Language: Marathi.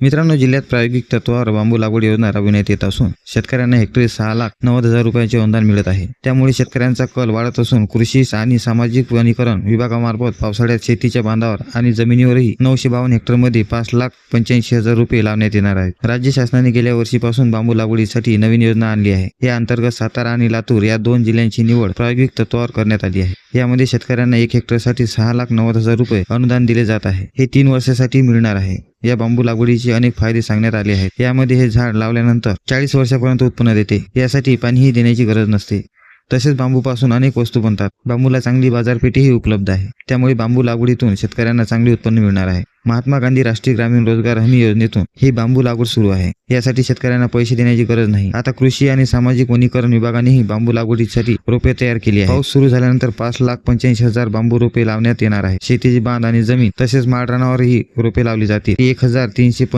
मित्रांनो जिल्ह्यात प्रायोगिक तत्वावर बांबू लागवड योजना राबविण्यात येत असून शेतकऱ्यांना हेक्टरी सहा लाख नव्वद हजार रुपयांचे अनुदान मिळत आहे. त्यामुळे शेतकऱ्यांचा कल वाढत असून कृषी आणि सामाजिक वनीकरण विभागामार्फत पावसाळ्यात शेतीच्या बांधावर आणि जमिनीवरही नऊशे बावन्न हेक्टरमध्ये पाच लाख पंच्याऐंशी हजार रुपये लावण्यात येणार आहेत. राज्य शासनाने गेल्या वर्षीपासून बांबू लागवडीसाठी नवीन योजना आणली आहे. या अंतर्गत सातारा आणि लातूर या दोन जिल्ह्यांची निवड प्रायोगिक तत्वावर करण्यात आली आहे. यामध्ये शेतकऱ्यांना एक हेक्टरसाठी सहा लाख नव्वद हजार रुपये अनुदान दिले जात आहे. हे तीन वर्षासाठी मिळणार आहे. या बांबू लागवडीचे अनेक फायदे सांगण्यात आले आहेत. यामध्ये हे झाड लावल्यानंतर चाळीस वर्षापर्यंत उत्पन्न देते. यासाठी पाणीही देण्याची गरज नसते. तसेच बांबूपासून अनेक वस्तू बनतात. बांबूला चांगली बाजारपेठही उपलब्ध आहे. त्यामुळे बांबू लागवडीतून शेतकऱ्यांना चांगले उत्पन्न मिळणार आहे. महात्मा गांधी राष्ट्रीय ग्रामीण रोजगार हमी योजनेतून ही बांबू लागवड सुरू आहे. यासाठी शेतकऱ्यांना पैसे देण्याची गरज नाही. आता कृषी आणि सामाजिक वनीकरण विभागानेही बांबू लागवडीसाठी रोपे तयार केली आहे पाऊस सुरू झाल्यानंतर पाच लाख पंच्याऐंशी हजार बांबू रोपे लावण्यात येणार आहे शेतीची बांध आणि जमीन तसेच माळरानावरही रोपे लावली जातील. एक हजार तीनशे